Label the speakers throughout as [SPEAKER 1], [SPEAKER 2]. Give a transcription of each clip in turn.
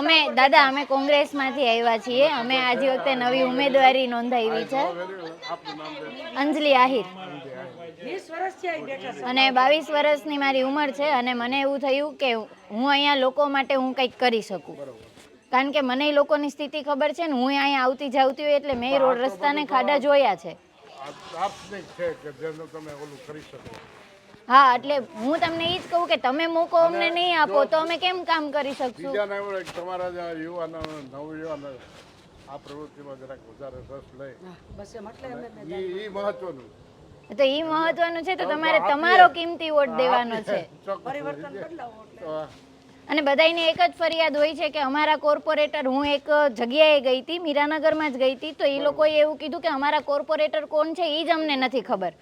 [SPEAKER 1] અમે દાદા અમે કોંગ્રેસમાંથી આવ્યા છીએ. અમે આજે વખતે નવી ઉમેદવારી નોંધાવી છે. અંજલિ આહિર. અને બાવીસ વર્ષની મારી ઉંમર છે અને મને એવું થયું કે હું અહીંયા લોકો માટે હું કંઈક કરી શકું. કારણ કે મને લોકોની સ્થિતિ ખબર છે ને હું અહીંયા આવતી જાવતી હોય એટલે મેં રોડ રસ્તાને ખાડા જોયા છે. હા એટલે હું તમને એ જ કહું કે તમે મોકો અમને નહીં આપો તો અમે કેમ કામ કરી શકશું?
[SPEAKER 2] બીજાને એવું હોય કે તમારા જેવા યુવાનો નવયુવાનો આ પ્રવૃત્તિમાં જરાક વધારે રસ લે. ઈ એ મહત્વનું.
[SPEAKER 1] તો એ મહત્વનું છે તો તમારે તમારો કિંમતી વોટ દેવાનો છે.
[SPEAKER 2] તો
[SPEAKER 1] અને બધાયને એક જ ફરિયાદ હોય છે કે અમારા કોર્પોરેટર હું એક જગ્યાએ ગઈ હતી મીરાનગરમાં જ ગઈ હતી તો એ લોકોએ એવું કીધું કે અમારા કોર્પોરેટર કોણ છે એ જ અમને નથી ખબર.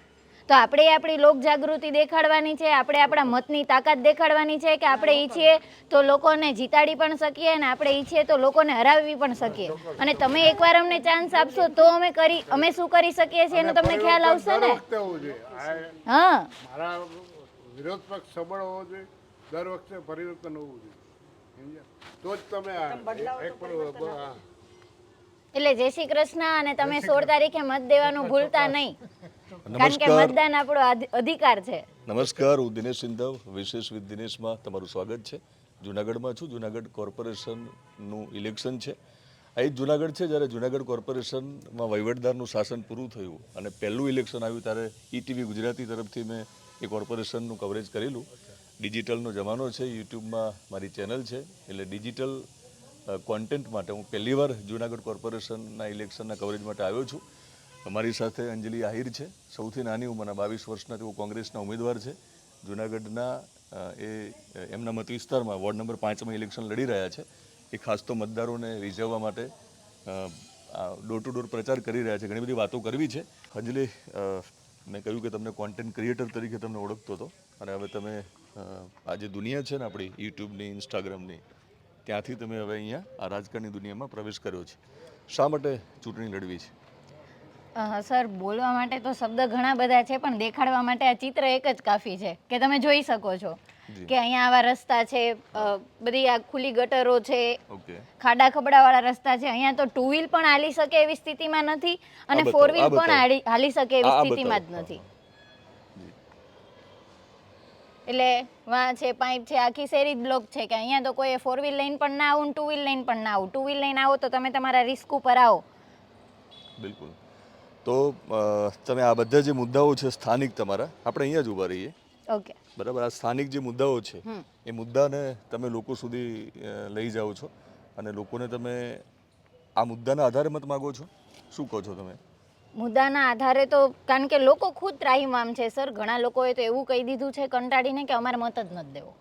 [SPEAKER 1] તો આપણે આપણી લોક જાગૃતિ દેખાડવાની છે આપણે આપણા મતની તાકાત દેખાડવાની છે કે આપણે ઈચ્છીએ તો લોકોને જીતાડી પણ શકીએ અને આપણે ઈચ્છીએ તો લોકોને હરાવી પણ શકીએ. અને તમે એકવાર અમને ચાન્સ આપશો તો અમે કરી અમે શું કરી શકીએ છીએ એનો તમને ખ્યાલ આવશે ને? હા.
[SPEAKER 2] મારા વિરોધ પક્ષ સબળ હોવો જોઈએ દર વખતે પરિવર્તન હોવું જોઈએ. તો જ તમે
[SPEAKER 1] એટલે જય શ્રી કૃષ્ણ અને તમે સોળ તારીખે મત દેવાનું ભૂલતા નહીં. કારણ કે
[SPEAKER 3] નમસ્કાર.
[SPEAKER 1] મતદાન આપણો અધિકાર છે.
[SPEAKER 3] નમસ્કાર હું દિનેશ સિંધવ વિશેષ વિથ દિનેશમાં તમારું સ્વાગત છે. જુનાગઢમાં છું. જુનાગઢ કોર્પોરેશનનું ઇલેક્શન છે. આ એ જુનાગઢ છે જ્યારે જુનાગઢ કોર્પોરેશનમાં વહીવટદારનું શાસન પૂરું થયું અને પહેલું ઇલેક્શન આવ્યું ત્યારે ઈટીવી ગુજરાતી તરફથી મેં એ કોર્પોરેશનનું કવરેજ કરેલું. ડિજિટલનો જમાનો છે યુટ્યુબમાં મારી ચેનલ છે. એટલે ડિજિટલ કોન્ટેન્ટ માટે હું પહેલીવાર જુનાગઢ કોર્પોરેશનના ઇલેક્શનના કવરેજ માટે આવ્યો છું. અમારી સાથે અંજલિ આહિર છે. સૌથી નાની ઉંમરના બાવીસ વર્ષના તેઓ કોંગ્રેસના ઉમેદવાર છે. જુનાગઢના એ, એમના મત વિસ્તારમાં વોર્ડ નંબર પાંચમાં ઇલેક્શન લડી રહ્યા છે. એ ખાસ તો મતદારોને રીઝવવા માટે ડોર ટુ ડોર પ્રચાર કરી રહ્યા છે. ઘણી બધી વાતો કરવી છે. અંજલિ મેં કહ્યું કે તમને કોન્ટેન્ટ ક્રિએટર તરીકે તમને ઓળખતો હતો. અને હવે તમે આજે દુનિયા છે ને આપણી, યુટ્યુબની, ઇન્સ્ટાગ્રામની, ત્યાંથી તમે હવે અહીંયા આ રાજકારણની દુનિયામાં પ્રવેશ કર્યો છે. શા માટે ચૂંટણી લડવી છે?
[SPEAKER 1] અ, સર બોલવા માટે તો શબ્દ ઘણા બધા છે પણ દેખાડવા માટે આ ચિત્ર એક જ કાફી છે કે તમે જોઈ શકો છો. કે અહીંયા આવા રસ્તા છે અ, બધી આ ખુલ્લી ગટરો છે
[SPEAKER 3] ઓકે.
[SPEAKER 1] ખાડા ખબડાવાળા રસ્તા છે અહીંયા તો ટુ વ્હીલ પણ હાલી શકે એવી સ્થિતિમાં નથી અને
[SPEAKER 3] બતાવો,
[SPEAKER 1] ફોર
[SPEAKER 3] આ
[SPEAKER 1] વ્હીલ પણ
[SPEAKER 3] બતાવો.
[SPEAKER 1] હાલી- હાલી શકે એવી
[SPEAKER 3] આ-
[SPEAKER 1] સ્થિતિમાં જ નથી. એટલે વાં છે પાઇપ છે આખી શેરી જ બ્લોક છે કે અહીંયા તો કોઈ ફોર વ્હીલ લઈને પણ ના આવું ટુ વ્હીલ લઈને પણ ના આવું. ટુ વ્હીલ લઈને આવો તો તમે તમારા રિસ્ક ઉપર આવો.
[SPEAKER 3] બિલકુલ. તો તમે આ બધા જે મુદ્દાઓ છે સ્થાનિક તમારા આપણે અહીંયા જ ઊભા રહીએ.
[SPEAKER 1] ઓકે.
[SPEAKER 3] બરાબર આ સ્થાનિક જે મુદ્દાઓ છે એ મુદ્દાને તમે લોકો સુધી લઈ જાઓ છો અને લોકોને તમે આ મુદ્દાના આધારે મત માગો છો? શું કહો છો તમે?
[SPEAKER 1] મુદ્દાના આધારે તો કારણ કે લોકો ખુદ ત્રાહીમામ છે સર. ઘણા લોકોએ તો એવું કહી દીધું છે કંટાળીને કે અમારે મત જ નથી દેવો.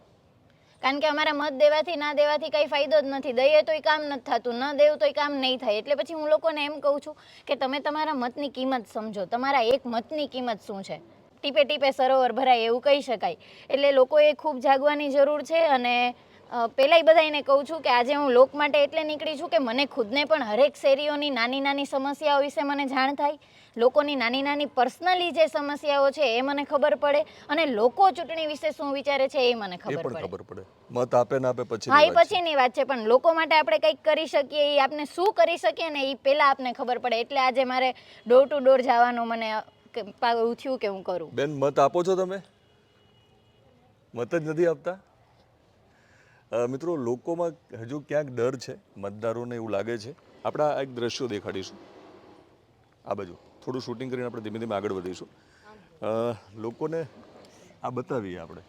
[SPEAKER 1] કારણ કે અમારા મત દેવાથી, ના દેવાથી કંઈ ફાયદો જ નથી. દઈએ તોય કામ નથી થતું, ન દેવું તોય કામ નહીં થાય. એટલે પછી હું લોકોને એમ કહું છું કે તમે તમારા મતની કિંમત સમજો. તમારા એક મતની કિંમત શું છે? ટીપે ટીપે સરોવર ભરાય એવું કહી શકાય. એટલે લોકોએ ખૂબ જાગવાની જરૂર છે અને અ, પહેલાંય બધાને કહું છું કે આજે હું લોક માટે એટલે નીકળી છું કે મને ખુદને પણ હરેક શેરીઓની નાની નાની સમસ્યાઓ વિશે મને જાણ થાય લોકોની નાની નાની પર્સનલી જે સમસ્યાઓ છે એ મને ખબર પડે અને લોકો ચૂંટણી વિશે શું વિચારે છે એ મને ખબર પડે
[SPEAKER 3] મત આપે ના આપે પછી
[SPEAKER 1] હા એ પછીની વાત છે પણ લોકો માટે આપણે કંઈક કરી શકીએ એ આપણે શું કરી શકીએ ને એ પહેલાં આપને ખબર પડે એટલે આજે મારે ડોર ટુ ડોર જવાનું મને થયું કે હું કરું
[SPEAKER 3] બેન મત આપો છો તમે મત જ નથી આપતા મિત્રો, લોકોમાં હજુ ક્યાંક ડર છે, મતદારોને એવું લાગે છે. આપણે આ એક દ્રશ્યો દેખાડીશું. આ બાજુ, થોડું શૂટિંગ કરીને આપણે ધીમે ધીમે આગળ વધીશું. લોકોને આ બતાવીએ આપણે.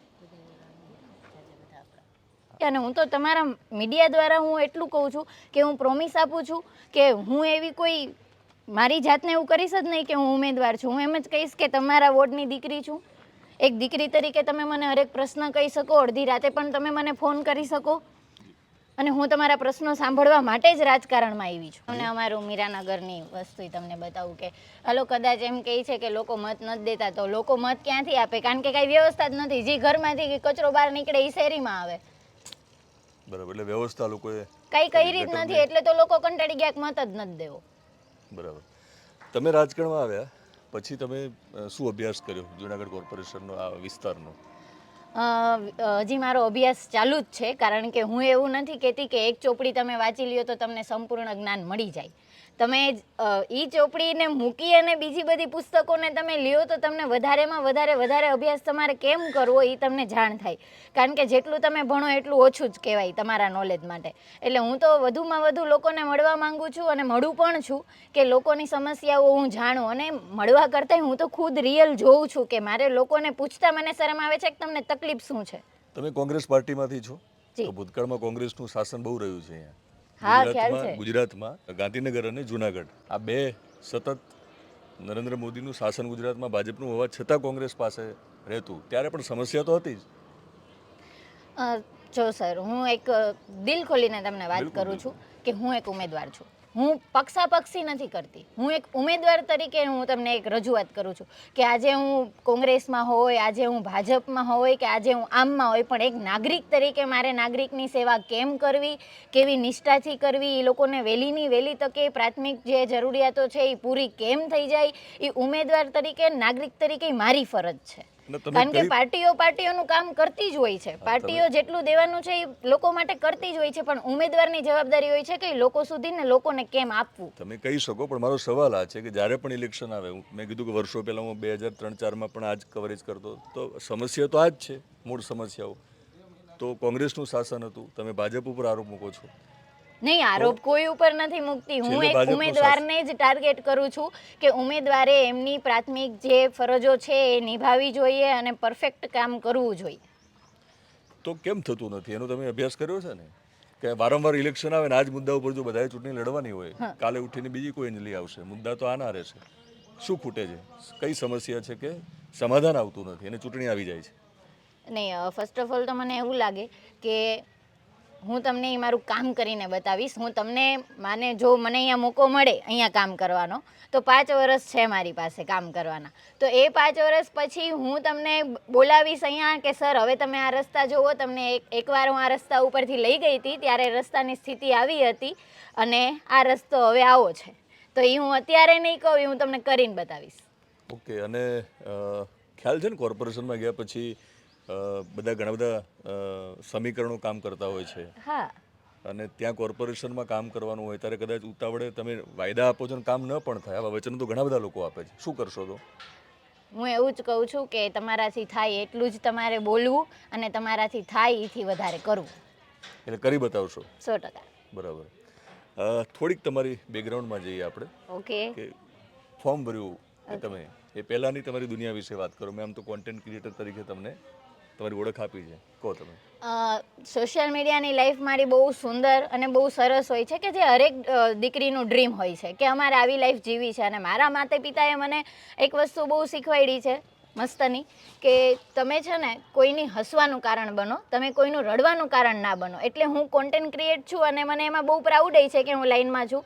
[SPEAKER 1] અને હું તો તમારા મીડિયા દ્વારા હું એટલું કહું છું કે હું પ્રોમિસ આપું છું કે હું એવી કોઈ મારી જાતને એવું કરીશ જ નહીં કે હું ઉમેદવાર છું. હું એમ જ કહીશ કે તમારા વોર્ડની દીકરી છું. એક દીકરી તરીકે તમે મને હરેક પ્રશ્ન કહી શકો અડધી રાતે પણ તમે મને ફોન કરી શકો. અને હું તમારા પ્રશ્નો સાંભળવા માટે જ રાજકારણમાં આવી છું. અને અમારું મીરાનગરની વસ્તુ તમને બતાવું કે હલો કદાચ એમ કહે છે કે લોકો મત નથી દેતા તો લોકો મત ક્યાંથી આપે? કારણ કે કાંઈ વ્યવસ્થા જ નથી. જે ઘરમાંથી કચરો બહાર નીકળે એ શેરીમાં આવે.
[SPEAKER 3] બરાબર એટલે વ્યવસ્થા લોકોએ
[SPEAKER 1] કઈ કઈ રીત નથી એટલે તો લોકો કંટાળી ગયા મત જ નથી દેવો.
[SPEAKER 3] બરાબર. તમે રાજકારણમાં આવ્યા? પછી તમે શું અભ્યાસ કર્યો જુનાગઢ કોર્પોરેશનનો આ વિસ્તારનો?
[SPEAKER 1] હજી મારો અભ્યાસ ચાલુ જ છે, કારણ કે હું એવું નથી કહેતી કે એક ચોપડી તમે વાંચી લ્યો તો તમને સંપૂર્ણ જ્ઞાન મળી જાય. તમે એ ચોપડીને મૂકી અને બીજી બધી પુસ્તકોને તમે લ્યો તો તમને વધારેમાં વધારે વધારે અભ્યાસ તમારે કેમ કરવો એ તમને જાણ થાય. કારણ કે જેટલું તમે ભણો એટલું ઓછું જ કહેવાય તમારા નોલેજ માટે. એટલે હું તો વધુમાં વધુ લોકોને મળવા માંગુ છું અને મળું પણ છું કે લોકોની સમસ્યાઓ હું જાણું અને મળવા કરતાં હું તો ખુદ રિયલ જોઉં છું કે મારે લોકોને પૂછતા મને શરમ આવે છે કે તમને તકલીફ શું છે?
[SPEAKER 3] તમે કોંગ્રેસ પાર્ટીમાંથી છો? તો ભૂતકાળમાં કોંગ્રેસનું શાસન બહુ રહ્યું છે અહીંયા. ગુજરાતમાં
[SPEAKER 1] છે.
[SPEAKER 3] ગુજરાતમાં ગાંધીનગર અને જુનાગઢ. આ બે સતત નરેન્દ્ર મોદીનું શાસન ગુજરાતમાં ભાજપનું હોવા છતાં કોંગ્રેસ પાસે રહેતું. ત્યારે પણ સમસ્યા તો હતી જ.
[SPEAKER 1] જો સર હું એક દિલ ખોલીને તમને વાત કરું છું કે હું એક ઉમેદવાર છું. હું પક્ષાપક્ષી નથી કરતી. હું એક ઉમેદવાર તરીકે હું તમને એક રજૂઆત કરું છું કે આજે હું કોંગ્રેસમાં હોય, આજે હું ભાજપમાં હોય કે આજે હું આમમાં હોય, પણ એક નાગરિક તરીકે મારે નાગરિકની સેવા કેમ કરવી, કેવી નિષ્ઠાથી કરવી, એ લોકોને વહેલીની વહેલી તકે પ્રાથમિક જે જરૂરિયાતો છે એ પૂરી કેમ થઈ જાય, એ ઉમેદવાર તરીકે, નાગરિક તરીકે મારી ફરજ છે. કારણ કે પાર્ટીઓ પાર્ટીઓનું કામ કરતી જ હોય છે. પાર્ટીઓ જેટલું દેવાનું છે એ લોકો માટે કરતી જ હોય છે પણ ઉમેદવારની જવાબદારી હોય છે કે લોકો સુધી ને લોકોને કેમ આપવું?
[SPEAKER 3] તમે કહી શકો પણ મારો સવાલ આ છે કે જ્યારે પણ ઇલેક્શન આવે હું મેં કીધું કે વર્ષો પહેલાં હું બે હજાર ત્રણ ચારમાં પણ આ જ કવરેજ કરતો તો સમસ્યા તો આ જ છે મૂળ સમસ્યાઓ. તો કોંગ્રેસનું શાસન હતું તમે ભાજપ ઉપર આરોપ મૂકો છો.
[SPEAKER 1] નહીં આરોપ કોઈ ઉપર નથી મૂકતી. હું એક ઉમેદવારને જ ટાર્ગેટ કરું છું કે ઉમેદવારે એમની પ્રાથમિક જે ફરજો છે એ નિભાવી જોઈએ અને પરફેક્ટ કામ કરવું જોઈએ.
[SPEAKER 3] તો કેમ થતું નથી? એનો તમે અભ્યાસ કર્યો છે ને? કે વારંવાર ઇલેક્શન આવે ને આ જ મુદ્દા ઉપર જો બધાએ ચૂંટણી લડવાની હોય કાલે ઉઠીને બીજી કોઈ અંજલિ આવશે. મુદ્દા તો આના રહેશે શું ખૂટે છે? કઈ સમસ્યા છે કે સમાધાન આવતું નથી અને ચૂંટણી આવી જાય છે?
[SPEAKER 1] નહીં ફર્સ્ટ ઓફ ઓલ તો મને એવું લાગે કે હું તમને એ મારું કામ કરીને બતાવીશ. હું તમને, માને જો મને અહીંયા મોકો મળે અહીંયા કામ કરવાનો, તો પાંચ વર્ષ છે મારી પાસે કામ કરવાના. તો એ પાંચ વર્ષ પછી હું તમને બોલાવીશ અહીંયા કે, સર, હવે તમે આ રસ્તા જુઓ. તમને એક, એકવાર હું આ રસ્તા ઉપરથી લઈ ગઈ હતી, ત્યારે રસ્તાની સ્થિતિ આવી હતી અને આ રસ્તો હવે આવો છે. તો એ હું અત્યારે નહીં કહું એ હું તમને કરીને બતાવીશ.
[SPEAKER 3] ઓકે, અને ખ્યાલ છે ને કોર્પોરેશનમાં ગયા પછી બધા ઘણા બધા સમીકરણો કામ કરતા હોય છે.
[SPEAKER 1] હા.
[SPEAKER 3] અને ત્યાં કોર્પોરેશનમાં કામ કરવાનું હોય ત્યારે કદાચ ઉતાવળે તમે વાયદા આપો છો ને કામ ન પણ થાય. આવા વચનો તો ઘણા બધા લોકો આપે છે. શું કરશો તો?
[SPEAKER 1] હું એવું જ કહું છું કે તમારાથી થાય એટલું જ તમારે બોલવું અને તમારાથી થાય એથી વધારે કરવું.
[SPEAKER 3] એટલે કરી બતાવશો?
[SPEAKER 1] સો ટકા.
[SPEAKER 3] બરાબર. થોડીક તમારી બેકગ્રાઉન્ડમાં જઈએ આપણે.
[SPEAKER 1] ઓકે.
[SPEAKER 3] કે ફોર્મ ભર્યું તમે. એ પહેલાંની તમારી દુનિયા વિશે વાત કરો. મેં આમ તો કોન્ટેન્ટ ક્રિએટર તરીકે તમને તમારી ઓળખ આપી છે. કહો તમે.
[SPEAKER 1] સોશિયલ મીડિયાની લાઈફ મારી બહુ સુંદર અને બહુ સરસ હોય છે કે જે હરેક દીકરીનું ડ્રીમ હોય છે કે અમારે આવી લાઈફ જીવી છે અને મારા માતા પિતાએ મને એક વસ્તુ બહુ શીખવાડી છે મસ્તની કે તમે છે ને કોઈની હસવાનું કારણ બનો, તમે કોઈનું રડવાનું કારણ ના બનો. એટલે હું કોન્ટેન્ટ ક્રિએટ છું અને મને એમાં બહુ પ્રાઉડ એ છે કે હું લાઈનમાં છું.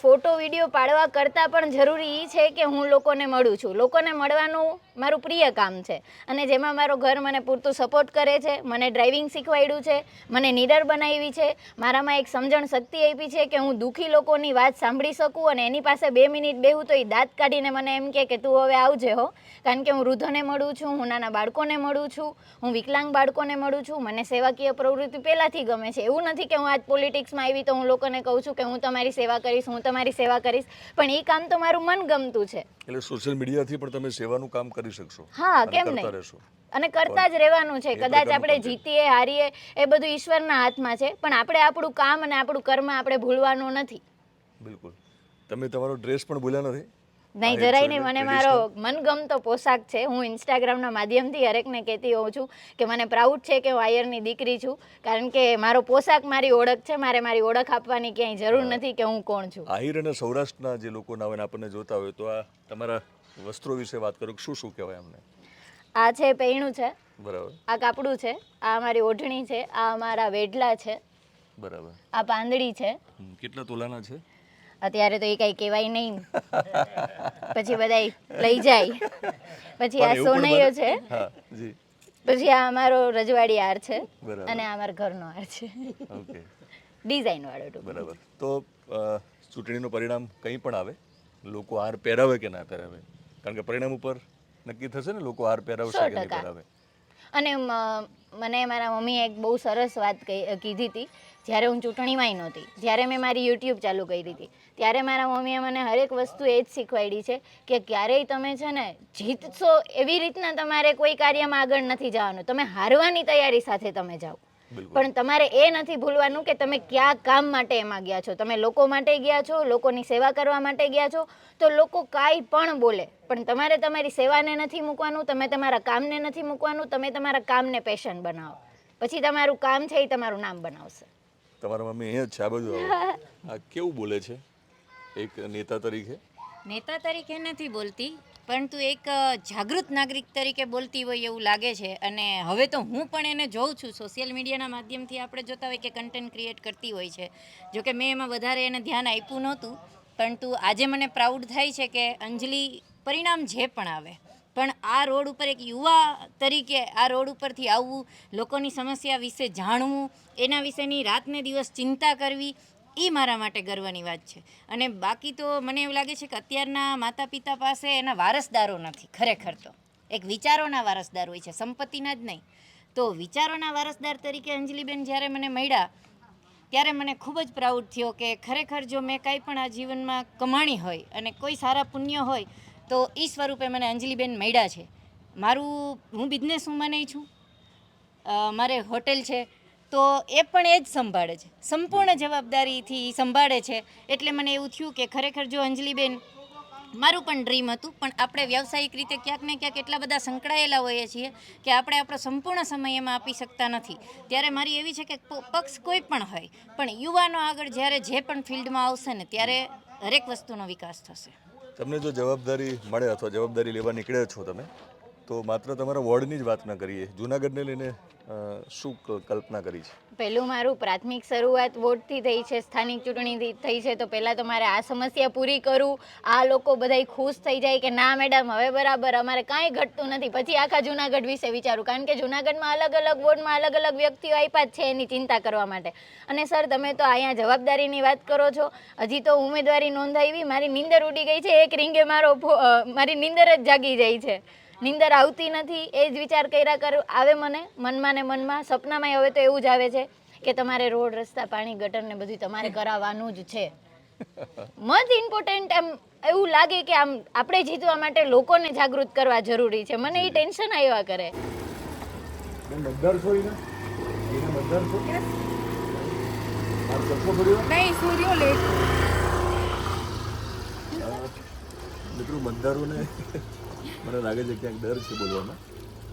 [SPEAKER 1] ફોટો વીડિયો પાડવા કરતાં પણ જરૂરી એ છે કે હું લોકોને મળું છું. લોકોને મળવાનું મારું પ્રિય કામ છે. અને જેમાં મારો ઘર મને પૂરતું સપોર્ટ કરે છે, મને ડ્રાઇવિંગ શીખવાડ્યું છે, મને નીડર બનાવી છે, મારામાં એક સમજણ શક્તિ આપી છે કે હું દુઃખી લોકોની વાત સાંભળી શકું અને એની પાસે બે મિનિટ બેહું તો એ દાંત કાઢીને મને એમ કહે કે તું હવે આવજે હો. કારણ કે હું વૃદ્ધોને મળું છું, હું નાના બાળકોને મળું છું, હું વિકલાંગ બાળકોને મળું છું, મને સેવાકીય પ્રવૃત્તિ પહેલાંથી ગમે છે. એવું નથી કે હું આજ પોલિટિક્સમાં આવી તો હું લોકોને કહું છું કે હું તમારી સેવા કરીશ, હું તમારી સેવા કરીશ. પણ એ કામ તો મારું મન ગમતું છે.
[SPEAKER 3] એટલે સોશિયલ મીડિયાથી પણ તમે સેવાનું કામ કરી શકશો
[SPEAKER 1] હા કેમ નહીં?
[SPEAKER 3] રહેશો.
[SPEAKER 1] અને કરતા જ રહેવાનું છે. કદાચ આપણે જીતીએ હારીએ એ બધું ઈશ્વરના હાથમાં છે. પણ આપણે આપણું કામ અને આપણું કર્મ આપણે ભૂલવાનું નથી.
[SPEAKER 3] બિલકુલ. તમે તમારો ડ્રેસ પણ ભૂલ્યા નથી?
[SPEAKER 1] નહીં જરાય નહીં. મને મારો મનગમતો પોશાક છે. હું ઇન્સ્ટાગ્રામના માધ્યમથી હરેકને કહેતી હોઉં છું કે મને પ્રાઉડ છે કે હું આયરની દીકરી છું. કારણ કે મારો પોશાક મારી ઓળખ છે. મારે મારી ઓળખ આપવાની ક્યાંય જરૂર નથી કે હું કોણ છું.
[SPEAKER 3] આહિર અને સૌરાષ્ટ્રના જે લોકો ના હોય આપણને જોતા હોય તો આ તમારા વસ્ત્રો વિશે વાત કરો શું શું કહેવાય અમને?
[SPEAKER 1] આ છે પૈણું છે.
[SPEAKER 3] બરાબર.
[SPEAKER 1] આ કાપડું છે. આ અમારી ઓઢણી છે. આ અમારા વેઢલા છે.
[SPEAKER 3] બરાબર.
[SPEAKER 1] આ પાંદડી છે.
[SPEAKER 3] કેટલા તોલાના છે?
[SPEAKER 1] અત્યારે તો એ કઈ કહેવાય નહીં. પછી બધા લઈ જાય. પછી આ સોનૈયો છે. પછી આ અમારો રજવાડી હાર છે અને આ અમારા ઘરનો હાર છે. ડિઝાઇન વાળો
[SPEAKER 3] બરાબર. તો ચૂંટણીનું પરિણામ કંઈ પણ આવે લોકો હાર પહેરાવે કે ના પહેરાવે? કારણ કે પરિણામ ઉપર નક્કી થશે ને લોકો હાર પહેરાવશે કે નહીં પહેરાવે?
[SPEAKER 1] અને મને મારા મમ્મીએ એક બહુ સરસ વાત કહી કીધી હતી જ્યારે હું ચૂંટણીમાંય નહોતી જ્યારે મેં મારી યુટ્યુબ ચાલુ કરી હતી ત્યારે મારા મમ્મીએ મને હરેક વસ્તુ એ જ શીખવાડી છે કે ક્યારેય તમે છે ને જીતશો એવી રીતના તમારે કોઈ કાર્યમાં આગળ નથી જવાનું. તમે હારવાની તૈયારી સાથે તમે જાઓ. પણ તમારે એ નથી ભૂલવાનું કે તમે કયા કામ માટે એમાં ગયા છો. તમે લોકો માટે ગયા છો લોકોની સેવા કરવા માટે ગયા છો તો લોકો કાંઈ પણ બોલે પણ તમારે તમારી સેવાને નથી મૂકવાનું તમે તમારા કામને નથી મૂકવાનું તમે તમારા કામને પેશન બનાવો. પછી તમારું કામ છે એ તમારું નામ બનાવશે.
[SPEAKER 3] તમારા મમ્મી અહીંયા જ છે આ બાજુ. આ કેવું બોલે છે? એક નેતા તરીકે?
[SPEAKER 4] નેતા તરીકે નથી બોલતી પરંતુ એક જાગૃત નાગરિક તરીકે બોલતી હોય એવું લાગે છે. અને હવે તો હું પણ એને જોઉં છું. સોશિયલ મીડિયાના માધ્યમથી આપણે જોતા હોય કે કન્ટેન્ટ ક્રિએટ કરતી હોય છે. જોકે મેં એમાં વધારે એને ધ્યાન આપ્યું નહોતું પરંતુ આજે મને પ્રાઉડ થાય છે કે અંજલિ પરિણામ જે પણ આવે. પણ આ રોડ ઉપર એક યુવા તરીકે આ રોડ ઉપરથી આવવું, લોકોની સમસ્યા વિશે જાણવું, એના વિશેની રાતને દિવસ ચિંતા કરવી એ મારા માટે ગર્વની વાત છે. અને બાકી તો મને એવું લાગે છે કે અત્યારના માતા પિતા પાસે એના વારસદારો નથી, ખરેખર તો. એક વિચારોના વારસદાર હોય છે, સંપત્તિના જ નહીં. તો વિચારોના વારસદાર તરીકે અંજલિબેન જ્યારે મને મળ્યા, ત્યારે મને ખૂબ જ પ્રાઉડ થયો કે ખરેખર જો મેં કાંઈ પણ આ જીવનમાં કમાણી હોય અને કોઈ સારા પુણ્ય હોય તો એ સ્વરૂપે મને અંજલિબેન મળ્યા છે. મારું, હું બિઝનેસ વુમન છું. મારે હોટેલ છે. તો એ પણ એ જ સંભાળે છે. સંપૂર્ણ જવાબદારીથી સંભાળે છે. એટલે મને એવું થયું કે ખરેખર જો અંજલિબેન મારું પણ ડ્રીમ હતું, પણ આપણે વ્યવસાયિક રીતે ક્યાંક ને ક્યાંક એટલા બધા સંકળાયેલા હોઈએ છીએ કે આપણે આપણો સંપૂર્ણ સમય એમાં આપી શકતા નથી. ત્યારે મારી એવી છે કે પક્ષ કોઈ પણ હોય, પણ યુવાનો આગળ જ્યારે જે પણ ફિલ્ડમાં આવશે ને ત્યારે હરેક વસ્તુનો વિકાસ થશે.
[SPEAKER 3] તમને જો જવાબદારી મળે અથવા જવાબદારી લેવા નીકળ્યા છો તમે તો માત્ર તમારા વોર્ડની જ વાત ના કરીએ. જુનાગઢને લઈને શું કલ્પના કરી છે?
[SPEAKER 1] પહેલું મારું પ્રાથમિક શરૂઆત વોટથી થઈ છે, સ્થાનિક ચૂંટણીથી થઈ છે. તો પહેલાં તો મારે આ સમસ્યા પૂરી કરું. આ લોકો બધાય ખુશ થઈ જાય કે, ના મેડમ, હવે બરાબર, અમારે કાંઈ ઘટતું નથી. પછી આખા જુનાગઢ વિશે વિચારું. કારણ કે જુનાગઢમાં અલગ અલગ વોર્ડમાં અલગ અલગ વ્યક્તિઓ આપ્યા જ છે એની ચિંતા કરવા માટે. અને સર, તમે તો અહીંયા જવાબદારીની વાત કરો છો. હજી તો ઉમેદવારી નોંધાવી મારી નીંદર ઉડી ગઈ છે. એક રીંગે મારો મારી નીંદર જ જાગી જાય છે. નીંદર આવતી નથી એ જ વિચાર કર્યા કર આવે મને મનમાં ને મનમાં. સપનામાં હવે તો એવું જ આવે છે કે તમારે રોડ રસ્તા પાણી ગટર ને બધું તમારે કરાવવાનું જ છે. મત ઇમ્પોર્ટન્ટ એમ એવું લાગે કે આમ આપણે જીતવા માટે લોકોને જાગૃત કરવા જરૂરી છે. મને એ ટેન્શન આવ્યા કરે.
[SPEAKER 5] નહીં સૂર્યો લેટ
[SPEAKER 3] મિત્રો મતદારોને મને લાગે છે ક્યાંક ડર છે બોલવામાં.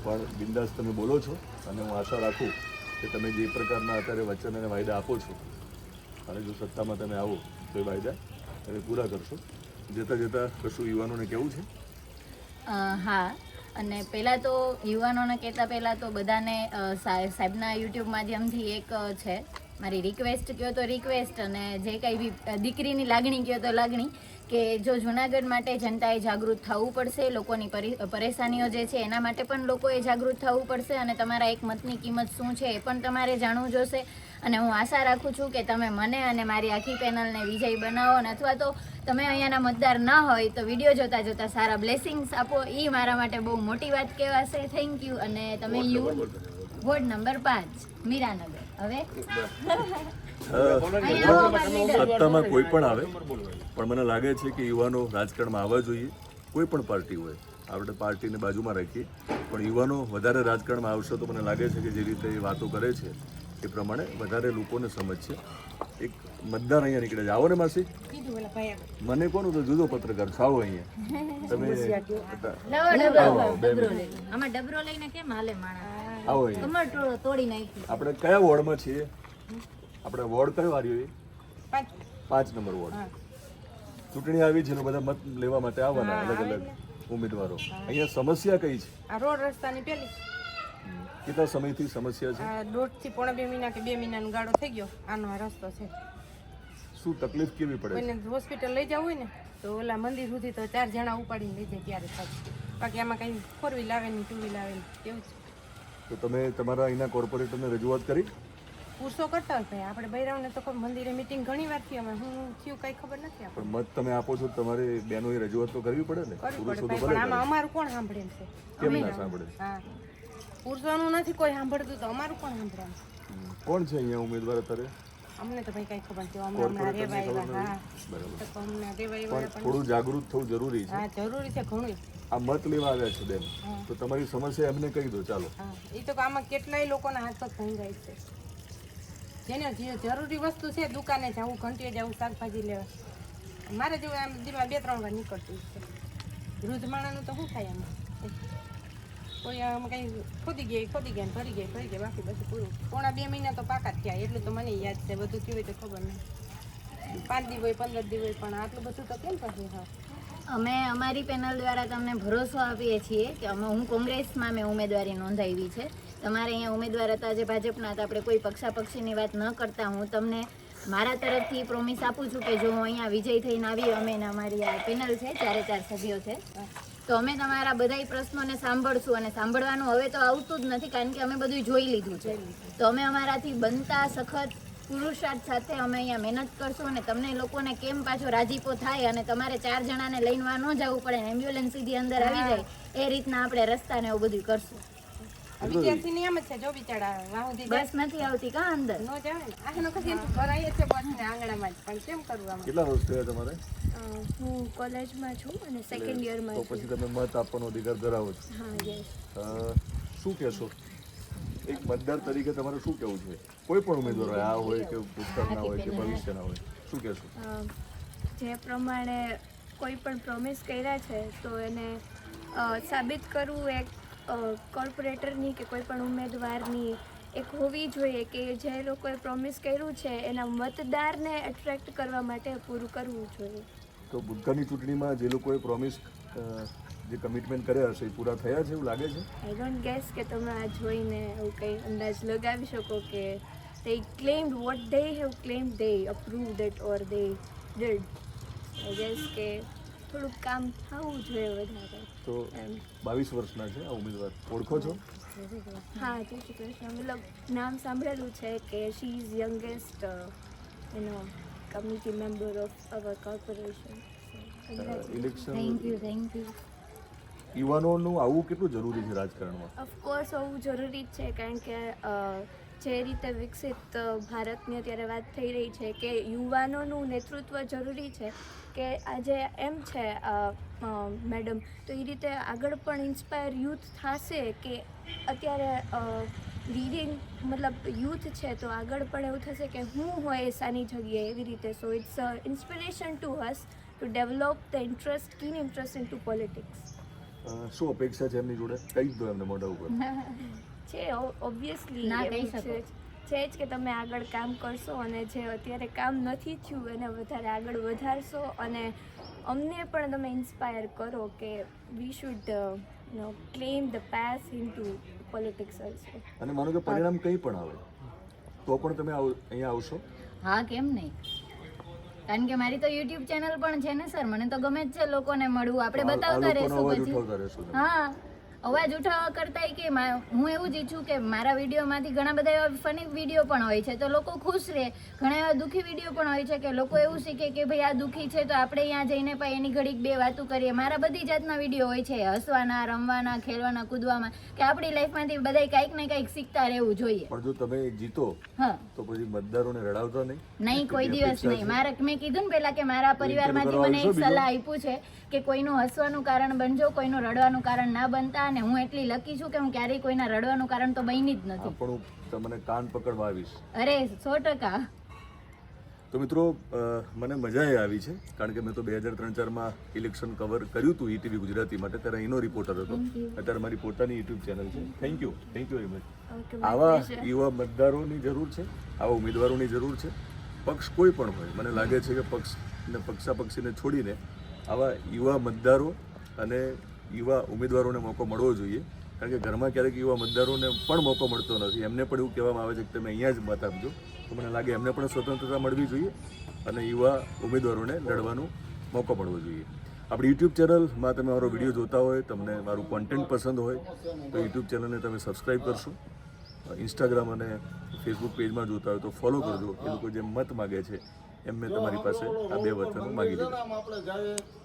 [SPEAKER 3] પણ બિંદાસ તમે બોલો છો અને હું આશા રાખું કે તમે જે પ્રકારના અત્યારે વચન અને વાયદા આપો છો, અને જો સત્તામાં તમે આવો, તો એ વાયદા તમે પૂરા કરશો. જતાં જતાં કશું યુવાનોને કેવું છે?
[SPEAKER 1] હા. અને પહેલાં તો યુવાનોને કહેતા પહેલાં તો બધાને સાહેબના યુટ્યુબ માધ્યમથી એક છે. મારી રિક્વેસ્ટ કહો તો રિક્વેસ્ટ અને જે કંઈ બી દીકરીની લાગણી કહો તો લાગણી. કે જો જુનાગઢ માટે જનતાએ જાગૃત થવું પડશે લોકોની પરેશાનીઓ જે છે એના માટે પણ લોકોએ જાગૃત થવું પડશે અને તમારા એક મતની કિંમત શું છે એ પણ તમારે જાણવું જોશે. અને હું આશા રાખું છું કે તમે મને અને મારી આખી પેનલને વિજય બનાવો અને અથવા તો તમે અહીંયાના મતદાર ના હોય તો વીડિયો જોતા જોતા સારા બ્લેસિંગ્સ આપો. એ મારા માટે બહુ મોટી વાત કહેવાશે. થેન્ક યુ અને તમે યુ વોર્ડ નંબર પાંચ મીરાનગર. હવે?
[SPEAKER 3] સત્તામાં કોઈ પણ આવે પણ મને લાગે છે કે યુવાનો રાજકારણમાં આવવા જોઈએ. કોઈ પણ પાર્ટી હોય આપણે પાર્ટીને બાજુમાં રાખીએ. પણ યુવાનો વધારે રાજકારણમાં આવશે તો મને લાગે છે કે જે રીતે એ વાતો કરે છે એ પ્રમાણે વધારે લોકોને સમજ છે એક મતદાર અહીંયા નીકળે છે. આવો ને માસી. મને કોનું તો જુદો પત્રકાર છો આવો અહીંયા. તમે આવો આપણે કયા વોર્ડમાં છીએ? આપણે વોર્ડ કયો હાર્યો એ
[SPEAKER 5] પાંચ.
[SPEAKER 3] પાંચ નંબર વોર્ડ ચૂંટણી આવી છે બધા મત લેવા માટે આવવાના અલગ અલગ ઉમેદવારો. અહીંયા સમસ્યા કઈ છે?
[SPEAKER 5] આ રોડ રસ્તાની પેલી.
[SPEAKER 3] કેટલા સમયથી સમસ્યા છે?
[SPEAKER 5] આ દોઢથી પોણા બે મહિના કે બે મહિનાનો ગાળો થઈ ગયો. આનો આ રસ્તો છે.
[SPEAKER 3] શું તકલીફ કેવી પડે
[SPEAKER 5] કોઈને હોસ્પિટલ લઈ જવું હોય ને તો ઓલા મંદિર સુધી તો ચાર જણા ઉપાડીને લઈ જાય ત્યારે થાય. બાકી આમાં કંઈ ફોર વ્હીલ આવે ને ટુ વ્હીલ આવે ને કેવું છે
[SPEAKER 3] તો તમે તમારા અહીંના કોર્પોરેટરને રજૂઆત કરી?
[SPEAKER 5] પુરુષો કરતા હોય ભાઈ. આપણે બૈરાવને તો કોઈ મંદિરે મીટિંગ ઘણી વારથી અમે હું થયું કઈ ખબર નથી
[SPEAKER 3] પણ મત તમે આપો છો તમારે તમારે એ રજૂઆત તો કરવી પડે ને?
[SPEAKER 5] કરવી
[SPEAKER 3] પુરુષો તો ભલે
[SPEAKER 5] પણ આમાં અમારું કોણ સાંભળે એમ છે?
[SPEAKER 3] કેમ ના સાંભળે?
[SPEAKER 5] હા. પુરુષોનું નથી કોઈ સાંભળતું તો અમારું કોણ
[SPEAKER 3] સાંભળે. કોણ છે અહીંયા ઉમેદવાર અત્યારે?
[SPEAKER 5] અમને તો ભાઈ કઈ ખબર નથી. અમને હમણાં રેવા આવ્યા હા.
[SPEAKER 3] બરાબર.
[SPEAKER 5] તો અમને રેવા
[SPEAKER 3] પણ થોડું જાગૃત થવું જરૂરી છે.
[SPEAKER 5] હા જરૂરી છે ઘણું.
[SPEAKER 3] આ મત લેવા આવ્યા છે બેન. તો તમારી સમસ્યા એમને કહી દો ચાલો.
[SPEAKER 5] હા. એ તો આમાં કેટલાય લોકોના હાથ પગ ભંગાય છે. જેને જે જરૂરી વસ્તુ છે દુકાને જવું ઘંટીએ જવું શાકભાજી લેવા. મારે જેવું આમ દીમાં બે, ત્રણ વાર નીકળતું છે. વૃદ્ધ માણાનું તો શું થાય એમાં કોઈ આમ કંઈ ખોદી ગઈ, ખોદી ગયા ભરી ગઈ ભરી ગઈ, બાકી બધું પૂરું. પોણા બે મહિના તો પાકા જ થયા, એટલું તો મને યાદ છે. બધું કેવું હોય તો ખબર નહીં. પાંચ દિવસ હોય, પંદર દિવસ હોય, પણ આટલું બધું તો કેમ પછી હા
[SPEAKER 1] અમે અમારી પેનલ દ્વારા તમને ભરોસો આપીએ છીએ કે અમે હું કોંગ્રેસમાં મેં ઉમેદવારી નોંધાવી છે. તમારે અહીંયા ઉમેદવાર હતા જે ભાજપના હતા આપણે કોઈ પક્ષાપક્ષીની વાત ન કરતા. હું તમને મારા તરફથી પ્રોમિસ આપું છું કે જો હું અહીંયા વિજય થઈને આવી અમે અમારી આ પેનલ છે ચારે ચાર સભ્યો છે તો અમે તમારા બધા પ્રશ્નોને સાંભળશું અને સાંભળવાનું હવે તો આવતું જ નથી કારણ કે અમે બધું જોઈ લીધું છે. તો અમે અમારાથી બનતા સખત પુરુષાર્થ સાથે અમે અહીંયા મહેનત કરશું અને તમને લોકોને કેમ પાછો રાજીપો થાય અને તમારે ચાર જણાને લઈને ન જવું પડે એમ્બ્યુલન્સ સીધી અંદર આવી જાય એ રીતના આપણે રસ્તાને એવું બધું કરશું.
[SPEAKER 5] વિદ્યાર્થી નિયમ જ છે જો બિચારા વાહુથી
[SPEAKER 1] બસ નથી આવતી કા અંદર?
[SPEAKER 5] નો જાવે ને. આનો કદી ભરાય છે બસ ને આંગણામાં જ. પણ કેમ કરવું આમાં?
[SPEAKER 3] કેટલા વર્ષ થયા તમારે?
[SPEAKER 6] હું કોલેજમાં છું અને સેકન્ડ યરમાં
[SPEAKER 3] તો પછી તમે મત આપવાનો અધિકાર ધરાવો છો.
[SPEAKER 6] હા યસ
[SPEAKER 3] શું કહેશો? એક મતદાર તરીકે તમારે શું કહેવું છે કોઈ પણ ઉમેદવાર આ હોય કે ભૂતકાળના હોય કે ભવિષ્યના હોય શું કહેશો?
[SPEAKER 6] જે પ્રમાણે કોઈ પણ પ્રોમિસ કર્યા છે તો એને સાબિત કરવું એક કોર્પોરેટરની કે કોઈ પણ ઉમેદવારની એક હોવી જોઈએ કે જે લોકોએ પ્રોમિસ કર્યું છે એના મતદારને એટ્રેક્ટ કરવા માટે પૂરું કરવું જોઈએ.
[SPEAKER 3] તો ભૂતકાળની ચૂંટણીમાં જે લોકોએ પ્રોમિસ જે કમિટમેન્ટ કર્યા હશે એ પૂરા થયા છે એવું લાગે છે?
[SPEAKER 6] આઈ ડોન્ટ ગેસ કે તમે આ જોઈને એવું કંઈ અંદાજ લગાવી શકો કે they claimed what they have claimed they approved it or they did. I guess કે થોડુંક કામ થવું જોઈએ વધારે.
[SPEAKER 3] તો
[SPEAKER 6] એમ
[SPEAKER 3] બાવીસ વર્ષના છે આ ઉમેદવાર. ઓળખો છો?
[SPEAKER 6] હા જય શ્રી કૃષ્ણ. મતલબ નામ સાંભળેલું છે કે શી ઇઝ યંગેસ્ટ એનો committee member of our corporation
[SPEAKER 3] election
[SPEAKER 1] thank you thank you
[SPEAKER 3] યુવાનોનું આવું કેટલું જરૂરી છે રાજકારણમાં?
[SPEAKER 6] ઓફકોર્સ હોવું જરૂરી જ છે કારણ કે જે રીતે વિકસિત ભારતની અત્યારે વાત થઈ રહી છે કે યુવાનોનું નેતૃત્વ જરૂરી છે કે આજે એમ છે મેડમ. તો એ રીતે આગળ પણ ઇન્સ્પાયર યુથ થશે કે અત્યારે રીડિંગ મતલબ યુથ છે તો આગળ પણ એવું થશે કે હું હોય એસાની જગ્યાએ એવી રીતે. So it's inspiration to us to develop the interest keen interest in to politics
[SPEAKER 3] શું અપેક્ષા છે એમની જોડે? કહી દો એમને મોઢા ઉપર?
[SPEAKER 6] છે ઓબ્વિયસલી
[SPEAKER 1] ના કહી શકો.
[SPEAKER 6] છે જ કે તમે આગળ કામ કરશો અને જે અત્યારે કામ નથી થયું એને વધારે આગળ વધારશો અને અમને પણ તમે ઇન્સ્પાયર કરો કે we should know claim the pass in to politics also
[SPEAKER 3] અને માનો કે પરિણામ કંઈ પણ આવે તો પણ તમે અહીંયા આવશો?
[SPEAKER 1] હા કેમ નહીં? કારણ કે મારી તો યુટ્યુબ ચેનલ પણ છે ને સર. મને તો ગમે જ છે લોકોને મળવું. આપણે બતાવતા રહેશું પછી. હા. અવાજ ઉઠાવવા કરતાંય કે હું એવું જ ઈચ્છું કે મારા વિડીયોમાંથી ઘણા બધા એવા ફની વીડિયો પણ હોય છે. તો લોકો ખુશ રહે. ઘણા એવા દુઃખી વીડિયો પણ હોય છે કે લોકો એવું શીખે કે ભાઈ આ દુઃખી છે તો આપણે અહીંયા જઈને પણ એની ઘડીક બે વાતો કરીએ. મારા બધી જાતના વીડિયો હોય છે હસવાના રમવાના ખેલવાના કૂદવામાં કે આપણી લાઈફમાંથી બધાય કાંઈક ને કાંઈક શીખતા રહેવું જોઈએ.
[SPEAKER 3] પણ જો તમે જીતો
[SPEAKER 1] હા.
[SPEAKER 3] તો પછી મતદારોને રડાવતા નહીં?
[SPEAKER 1] નહીં કોઈ દિવસ નહીં.
[SPEAKER 3] મારા
[SPEAKER 1] મારે મેં કીધું ને પેલા કે મારા પરિવારમાંથી મને એક સલાહ આપ્યું છે કે કોઈનું હસવાનું કારણ બનજો કોઈનું રડવાનું કારણ ના બનતા. અને હું એટલી લકી છું કે હું ક્યારેય કોઈના રડવાનું કારણ તો બની જ નથી.
[SPEAKER 3] આપણું તમને કાન પકડવા આવીશ.
[SPEAKER 1] અરે સો ટકા.
[SPEAKER 3] તો મિત્રો મને મજા એ આવી છે કારણ કે મેં તો બે હજાર ત્રણ ચારમાં ઇલેક્શન કવર કર્યું હતું ઈટીવી ગુજરાતી માટે ત્યારે એનો રિપોર્ટર હતો. અત્યારે મારી પોતાની યુટ્યુબ ચેનલ છે. Thank you thank you very much આવા યુવા મતદારોની જરૂર છે આવા ઉમેદવારોની જરૂર છે. પક્ષ કોઈ પણ હોય મને લાગે છે કે પક્ષ ને પક્ષાપક્ષીને છોડીને આવા યુવા મતદારો અને યુવા ઉમેદવારોને મોકો મળવો જોઈએ. કારણ કે ઘરમાં ક્યારેક યુવા મતદારોને પણ મોકો મળતો નથી. એમને પણ એવું કહેવામાં આવે છે કે તમે અહીંયા જ મત આપજો. તો મને લાગે એમને પણ સ્વતંત્રતા મળવી જોઈએ અને યુવા ઉમેદવારોને લડવાનો મોકો મળવો જોઈએ. આપણી યુટ્યુબ ચેનલમાં તમે મારો વીડિયો જોતા હોય, તમને મારું કોન્ટેન્ટ પસંદ હોય, તો યુટ્યુબ ચેનલને તમે સબસ્ક્રાઈબ કરશો. ઇન્સ્ટાગ્રામ અને ફેસબુક પેજમાં જોતા હોય તો ફોલો કરજો. એ લોકો જે મત માગે છે એમ મેં તમારી પાસે આ બે વચનો માગી દીધા